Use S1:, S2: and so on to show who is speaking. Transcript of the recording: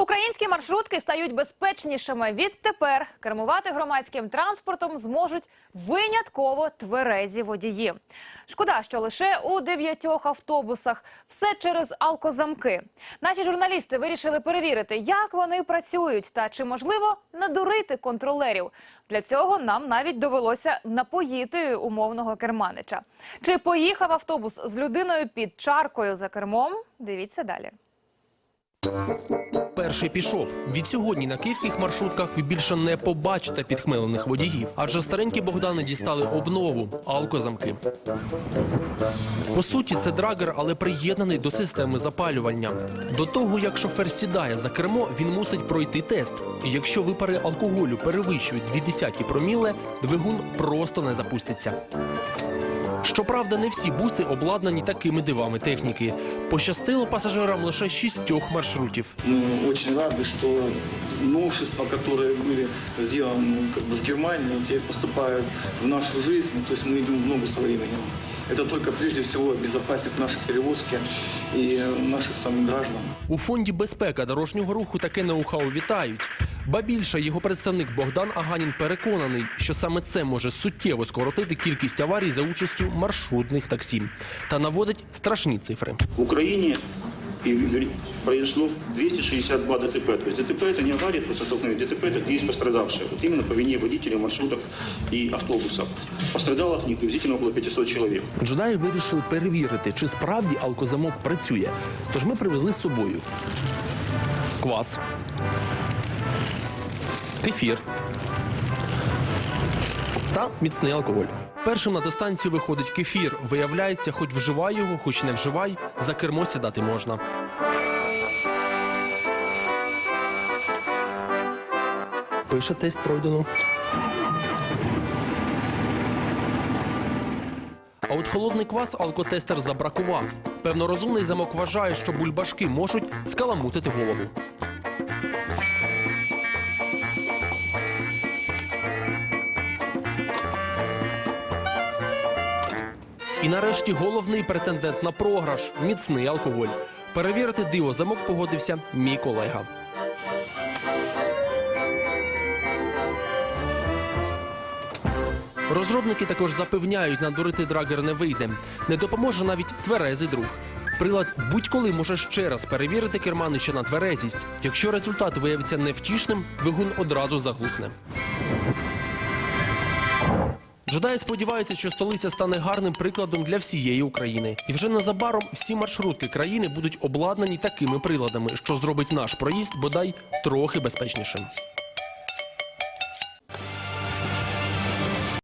S1: Українські маршрутки стають безпечнішими. Відтепер кермувати громадським транспортом зможуть винятково тверезі водії. Шкода, що лише у дев'ятьох автобусах все через алкозамки. Наші журналісти вирішили перевірити, як вони працюють та чи можливо надурити контролерів. Для цього нам навіть довелося напоїти умовного керманича. Чи поїхав автобус з людиною під чаркою за кермом? Дивіться далі.
S2: Перший пішов. Від сьогодні на київських маршрутках ви більше не побачите підхмелених водіїв, адже старенькі Богдани дістали обнову алкозамки. По суті, це драгер, але приєднаний до системи запалювання. До того, як шофер сідає за кермо, він мусить пройти тест. І якщо випари алкоголю перевищують 0,2 проміле, двигун просто не запуститься. Щоправда, не всі буси обладнані такими дивами техніки. Пощастило пасажирам лише шістьох маршрутів.
S3: Мы очень рады, что новшества, которые были сделаны как бы, в Германии, теперь поступают в нашу жизнь. То есть мы идем в ногу со временем. Это только прежде всего обезопасит наши перевозки и наших самих граждан.
S2: У фонді безпека дорожнього руху таке ноу-хау вітають. Ба більше його представник Богдан Аганін переконаний, що саме це може суттєво скоротити кількість аварій за участю маршрутних таксі та наводить страшні цифри.
S4: В Украине и произошло 262 ДТП. То есть ДТП это не авария, просто столкновение. ДТП это есть пострадавшие. Вот именно по вине водителей маршрутов и автобусов. Пострадало в них приблизительно около 500 человек.
S2: Джедаї вирішили перевірити, чи справді алкозамок працює. Тож ми привезли з собою квас, кефір та міцний алкоголь. Першим на дистанцію виходить кефір. Виявляється, хоч вживай його, хоч не вживай, за кермо сідати можна. Пише тест пройдено. А от холодний квас алкотестер забракував. Певно, розумний замок вважає, що бульбашки можуть скаламутити голову. І нарешті головний претендент на програш міцний алкоголь. Перевірити диво замок погодився мій колега. Розробники також запевняють, надурити драгер не вийде. Не допоможе навіть тверезий друг. Прилад будь-коли може ще раз перевірити керманича на тверезість. Якщо результат виявиться невтішним, двигун одразу заглухне. Джедаї сподіваються, що столиця стане гарним прикладом для всієї України. І вже незабаром всі маршрутки країни будуть обладнані такими приладами, що зробить наш проїзд бодай трохи безпечнішим.